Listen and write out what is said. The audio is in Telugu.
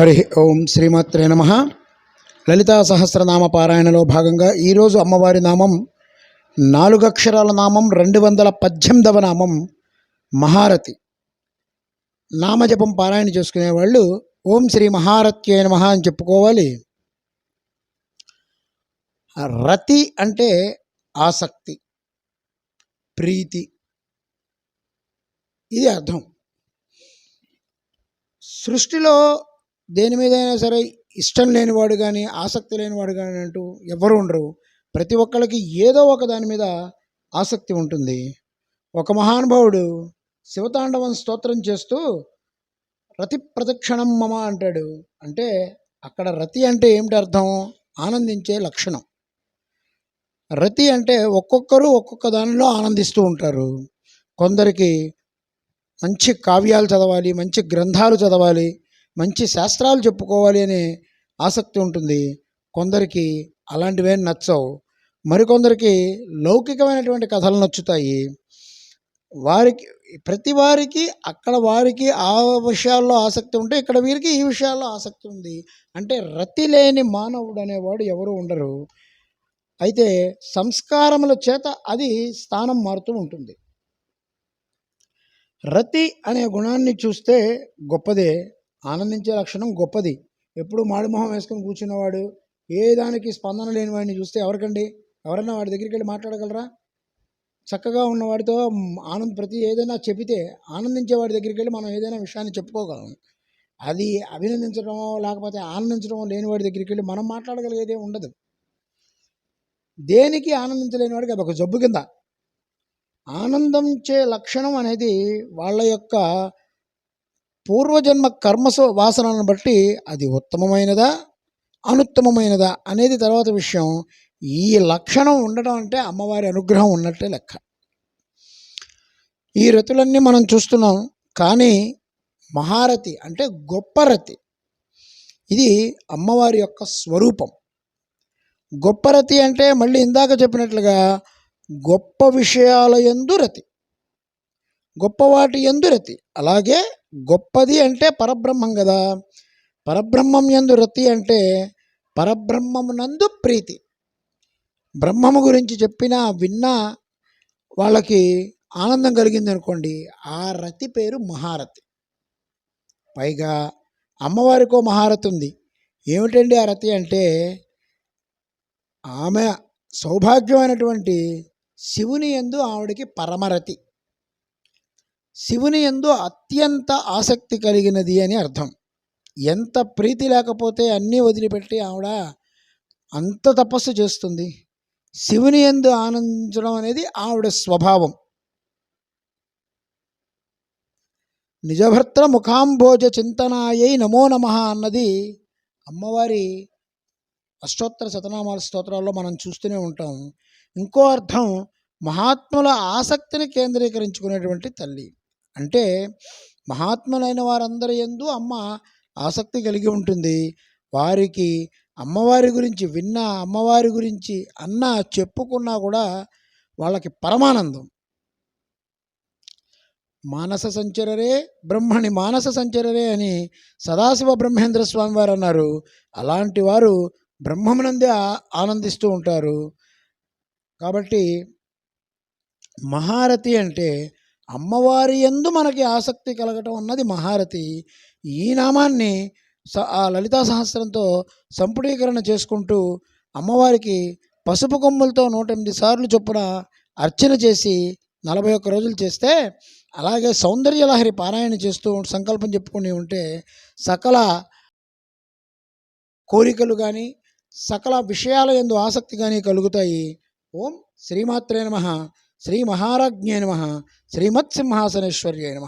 హరి ఓం శ్రీమాత్రే నమ. లలితా సహస్రనామ పారాయణలో భాగంగా ఈరోజు అమ్మవారి నామం నాలుగు అక్షరాల నామం రెండు వందల పద్దెనిమిదవ నామం మహారథి నామజపం పారాయణ చేసుకునే వాళ్ళు ఓం శ్రీ మహారత్యే నమ అని చెప్పుకోవాలి. రతి అంటే ఆసక్తి ప్రీతి. ఇది అర్థం. సృష్టిలో దేని మీదైనా సరే ఇష్టం లేనివాడు కానీ ఆసక్తి లేనివాడు కానీ అంటూ ఎవరు ఉండరు. ప్రతి ఒక్కళ్ళకి ఏదో ఒక దాని మీద ఆసక్తి ఉంటుంది. ఒక మహానుభావుడు శివతాండవం స్తోత్రం చేస్తూ రతి ప్రదక్షిణం మమ అంటాడు. అంటే అక్కడ రతి అంటే ఏమిటి అర్థం? ఆనందించే లక్షణం. రతి అంటే ఒక్కొక్కరు ఒక్కొక్క దానిలో ఆనందిస్తూ ఉంటారు. కొందరికి మంచి కావ్యాలు చదవాలి మంచి గ్రంథాలు చదవాలి మంచి శాస్త్రాలు చెప్పుకోవాలి అనే ఆసక్తి ఉంటుంది. కొందరికి అలాంటివేం నచ్చవు. మరికొందరికి లౌకికమైనటువంటి కథలు నచ్చుతాయి. వారికి ప్రతి వారికి అక్కడ వారికి ఆ విషయాల్లో ఆసక్తి ఉంటే ఇక్కడ వీరికి ఈ విషయాల్లో ఆసక్తి ఉంది. అంటే రతి లేని మానవుడు అనేవాడు ఎవరు ఉండరు. అయితే సంస్కారముల చేత అది స్థానం మారుతూ ఉంటుంది. రతి అనే గుణాన్ని చూస్తే గొప్పదే. ఆనందించే లక్షణం గొప్పది. ఎప్పుడు మాడిమొహం వేసుకొని కూర్చున్నవాడు ఏ దానికి స్పందన లేని వాడిని చూస్తే ఎవరికండి? ఎవరన్నా వాడి దగ్గరికి వెళ్ళి మాట్లాడగలరా? చక్కగా ఉన్నవాడితో ఆనంద ప్రతి ఏదైనా చెబితే ఆనందించే వాడి దగ్గరికి వెళ్ళి మనం ఏదైనా విషయాన్ని చెప్పుకోగలం. అది అభినందించడమో లేకపోతే ఆనందించడమో లేని వాడి దగ్గరికి వెళ్ళి మనం మాట్లాడగలిగేదే ఉండదు. దేనికి ఆనందించలేని వాడికి అది ఒక జబ్బు కింద. ఆనందించే లక్షణం అనేది వాళ్ళ యొక్క పూర్వజన్మ కర్మ వాసనలను బట్టి అది ఉత్తమమైనదా అనుత్తమమైనదా అనేది తర్వాత విషయం. ఈ లక్షణం ఉండడం అంటే అమ్మవారి అనుగ్రహం ఉన్నట్టే లెక్క. ఈ రతులన్నీ మనం చూస్తున్నాం. కానీ మహారథి అంటే గొప్ప రతి ఇది అమ్మవారి యొక్క స్వరూపం. గొప్ప రతి అంటే మళ్ళీ ఇందాక చెప్పినట్లుగా గొప్ప విషయాల ఎందు రతి. గొప్పవాటి ఎందు రతి. అలాగే గొప్పది అంటే పరబ్రహ్మం కదా. పరబ్రహ్మం ఎందు రతి అంటే పరబ్రహ్మమునందు ప్రీతి. బ్రహ్మము గురించి చెప్పినా విన్నా వాళ్ళకి ఆనందం కలిగింది అనుకోండి ఆ రతి పేరు మహారతి. పైగా అమ్మవారికో మహారతి ఉంది. ఏమిటండి ఆ రతి అంటే ఆమె సౌభాగ్యమైనటువంటి శివుని ఎందు ఆవిడకి పరమరతి. శివుని ఎందు అత్యంత ఆసక్తి కలిగినది అని అర్థం. ఎంత ప్రీతి లేకపోతే అన్నీ వదిలిపెట్టి ఆవిడ అంత తపస్సు చేస్తుంది. శివుని ఎందు ఆనందించడం అనేది ఆవిడ స్వభావం. నిజభర్త ముఖాంభోజ చింతనాయై నమో నమ అన్నది అమ్మవారి అష్టోత్తర శతనామాల స్తోత్రాల్లో మనం చూస్తూనే ఉంటాం. ఇంకో అర్థం మహాత్ముల ఆసక్తిని కేంద్రీకరించుకునేటువంటి తల్లి. అంటే మహాత్ములైన వారందరి ఎందు అమ్మ ఆసక్తి కలిగి ఉంటుంది. వారికి అమ్మవారి గురించి విన్నా అమ్మవారి గురించి అన్న చెప్పుకున్నా కూడా వాళ్ళకి పరమానందం. మానస సంచరరే బ్రహ్మణి మానస సంచరరే అని సదాశివ బ్రహ్మేంద్ర స్వామి వారు అన్నారు. అలాంటి వారు బ్రహ్మమునందే ఆనందిస్తూ ఉంటారు. కాబట్టి మహారథి అంటే అమ్మవారి ఎందు మనకి ఆసక్తి కలగటం అన్నది మహారథి ఈ నామాన్ని స ఆ లలితా సహస్రంతో సంపుడీకరణ చేసుకుంటూ అమ్మవారికి పసుపు కొమ్ములతో నూట ఎనిమిది సార్లు చొప్పున అర్చన చేసి నలభై ఒక్క రోజులు చేస్తే అలాగే సౌందర్యలహరి పారాయణ చేస్తూ సంకల్పం చెప్పుకుని ఉంటే సకల కోరికలు కానీ సకల విషయాల ఎందు ఆసక్తి కానీ కలుగుతాయి. ఓం శ్రీమాత్రే నమ. శ్రీ మహారాజ్ఞే నమ శ్రీమత్సింహాసనేశ్వర్యే నమ